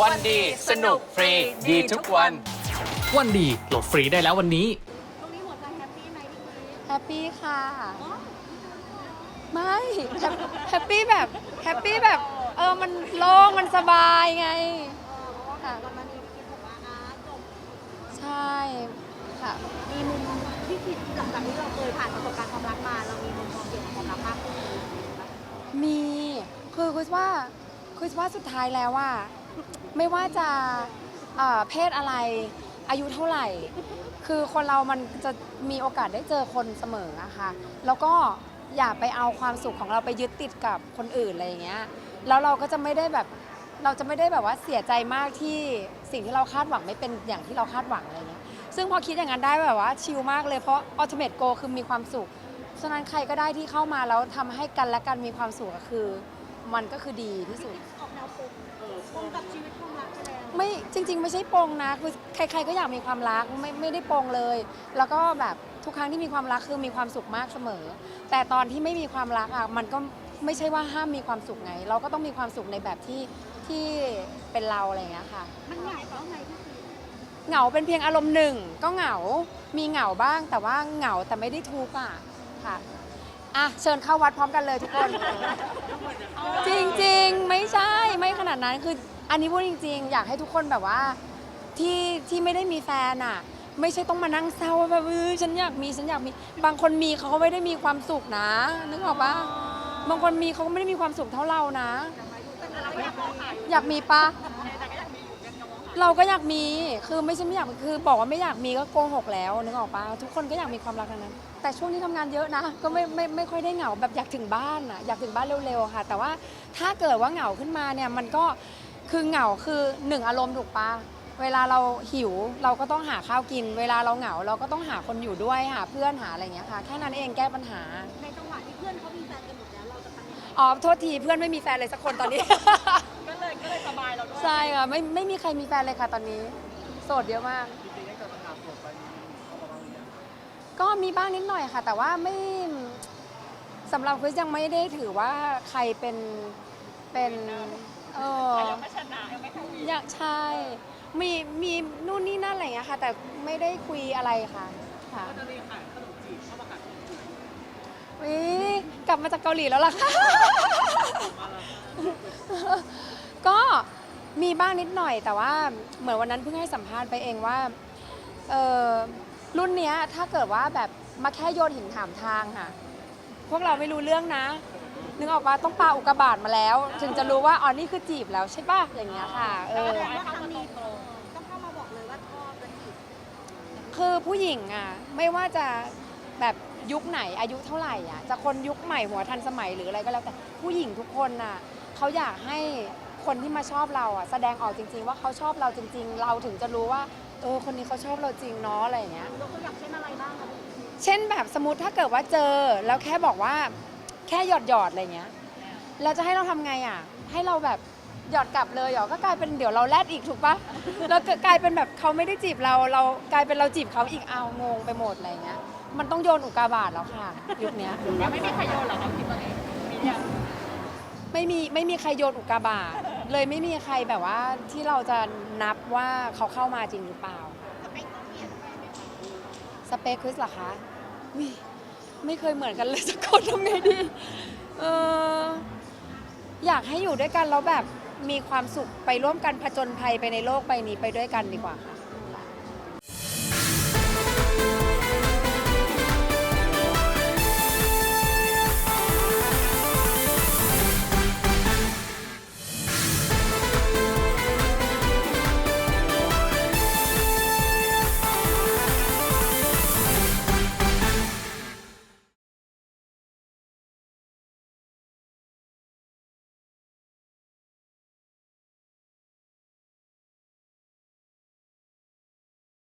วันดีสนุกฟรีดีทุกวัน วันดีโหลดฟรีได้แล้ววันนี้ ตรงนี้หัวใจแฮปปี้ไหมพี่คริสแฮปปี้ค่ะไม่แฮปแฮปปี้แบบแฮปปี้แบบ เออมันโล่งมันสบายไงค่ะก่อนมานี้พี่คริสบอกว่าอ่าจบใช่ค่ะ มีมุมพี่คริสหลังจากที่เราเคยผ่านประสบการณ์ความรักมา เรามีมุมมองเกี่ยวกับความรักมากขึ้นไหมมีคือคุยว่าคุยว่าสุดท้ายแล้วว่า ไม่ว่าจะเอ่อเพศอะไรอายุเท่าไหร่ คือคนเรามันจะมีโอกาสได้เจอคนเสมออะค่ะแล้วก็อย่าไปเอาความสุขของเราไปยึดติดกับคนอื่นอะไรอย่างเงี้ยแล้วเราก็จะไม่ได้แบบเราจะไม่ได้แบบว่าเสียใจมากที่สิ่งที่เราคาดหวังไม่เป็นอย่างที่เราคาดหวังอะไรเงี้ยซึ่งพอคิดอย่างนั้นได้แบบว่าชิลมากเลยเพราะ ultimate goal คือมีความสุข ฉะนั้นใครก็ได้ที่เข้ามาแล้วทำให้กันและกันมีความสุขก็คือ มันก็คือดีที่สุด ปงกับชีวิตความรักไปแล้ว ไม่จริง ๆ ไม่ใช่ปรงนะคือใคร ๆ ก็อยากมีความรักไม่ไม่ได้ปรงเลย แล้วก็แบบทุกครั้งที่มีความรักคือมีความสุขมากเสมอ แต่ตอนที่ไม่มีความรักอะมันก็ไม่ใช่ว่าห้ามมีความสุขไง เราก็ต้องมีความสุขในแบบที่ที่เป็นเราอะไรอย่างเงี้ยค่ะ มันเหงาเพราะไงพี่คริสเหงาเป็นเพียงอารมณ์หนึ่งก็เหงา มีเหงาบ้างแต่ว่าเหงาแต่ไม่ได้ทุกข์อะค่ะ อะเชิญเข้าวัดพร้อมกันเลยทุกคน จริงๆ ไม่ใช่ไม่ขนาดนั้นคืออันนี้พูดจริง ๆ อยากให้ทุกคนแบบว่าที่ที่ไม่ได้มีแฟนอะ ไม่ใช่ต้องมานั่งเศร้าว่าแบบเออฉันอยากมีฉันอยากมีบางคนมีเขาก็ไม่ได้มีความสุขนะ นึกออกปะบางคนมีเขาก็ไม่ได้มีความสุขเท่าเรานะ อยากมีปะ เราก็อยากมีคือไม่ใช่ไม่อยากมีคือบอกว่าไม่อยากมีก็โกหกแล้วนึกออกปะทุกคนก็อยากมีความรักทั้งนั้น แต่ช่วงนี้ทำงานเยอะนะ ก็ไม่ไม่ไม่ค่อยได้เหงาแบบอยากถึงบ้านอะอยากถึงบ้านเร็วๆค่ะ แต่ว่าถ้าเกิดว่าเหงาขึ้นมาเนี่ยมันก็คือเหงาคือหนึ่งอารมณ์ถูกปะเวลาเราหิวเราก็ต้องหาข้าวกิน เวลาเราเหงาเราก็ต้องหาคนอยู่ด้วยหาเพื่อนหาอะไรอย่างเงี้ยค่ะแค่นั้นเองแก้ปัญหา ในจังหวะที่เพื่อนเขามีแฟนกันหมดแล้วเราจะทำยังไงอ๋อโทษทีเพื่อนไม่มีแฟนเลยสักคนตอนนี้ ก็เลยก็เลยสบายเราด้วยใช่ค่ะไม่ไม่มีใครมีแฟนเลยค่ะตอนนี้ โสดเยอะมากก็มีบ้างนิดหน่อยค่ะ แต่ว่าไม่สำหรับคริสยังไม่ได้ถือว่าใครเป็นเป็นเอออยากใช่มีมีนู่นนี่นั่นอะไรอย่างเงี้ยค่ะ แต่ไม่ได้คุยอะไรค่ะค่ะวิกลับมาจากเกาหลีแล้วล่ะค่ะ ก็มีบ้างนิดหน่อย แต่ว่าเหมือนวันนั้นเพิ่งให้สัมภาษณ์ไปเองว่าเออรุ่นเนี้ยถ้าเกิดว่าแบบมาแค่โยนหินถามทางค่ะ พวกเราไม่รู้เรื่องนะ นึกออกปะต้องปาอุกกาบาตมาแล้ว ถึงจะรู้ว่าอ๋อนี่คือจีบแล้วใช่ปะอย่างเงี้ยค่ะเออแสดงว่าครั้งนี้ต้องเข้ามาบอกเลยว่าชอบและจีบคือผู้หญิงอะไม่ว่าจะแบบยุคไหนอายุเท่าไหร่อะจะคนยุคใหม่หัวทันสมัยหรืออะไรก็แล้วแต่ผู้หญิงทุกคนน่ะเขาอยากให้ คนที่มาชอบเราอะแสดงออกจริง ๆ ว่าเขาชอบเราจริง ๆ เราถึงจะรู้ว่าเออคนนี้เขาชอบเราจริงเนาะอะไรอย่างเงี้ย ยกตัวอย่างเช่นอะไรบ้างคะเช่นแบบสมมติถ้าเกิดว่าเจอแล้วแค่บอกว่าแค่หยอดหยอดๆอะไรเงี้ยเราจะให้เราทำไงอะ ให้เราแบบหยอดกลับเลยเหรอก็กลายเป็นเดี๋ยวเราแลดอีกถูกปะแล้วก็กลายเป็นแบบเขาไม่ได้จีบเรา เรากลายเป็นเราจีบเขาอีกเอางงไปหมดอะไรเงี้ย มันต้องโยนอุกกาบาตแล้วค่ะยุคเนี้ยยังไม่มีใครโยนหรอครับพี่ตอนนี้มียังไม่มีไม่มีใครโยนอุกกาบาต เลยไม่มีใครแบบว่าที่เราจะนับว่าเขาเข้ามาจริงหรือเปล่า สเปคคริสเหรอคะวิไม่เคยเหมือนกันเลยสักคนทำไงดีเอออยากให้อยู่ด้วยกันแล้วแบบมีความสุขไปร่วมกันผจญภัยไปในโลกใบนี้ไปด้วยกันดีกว่าค่ะ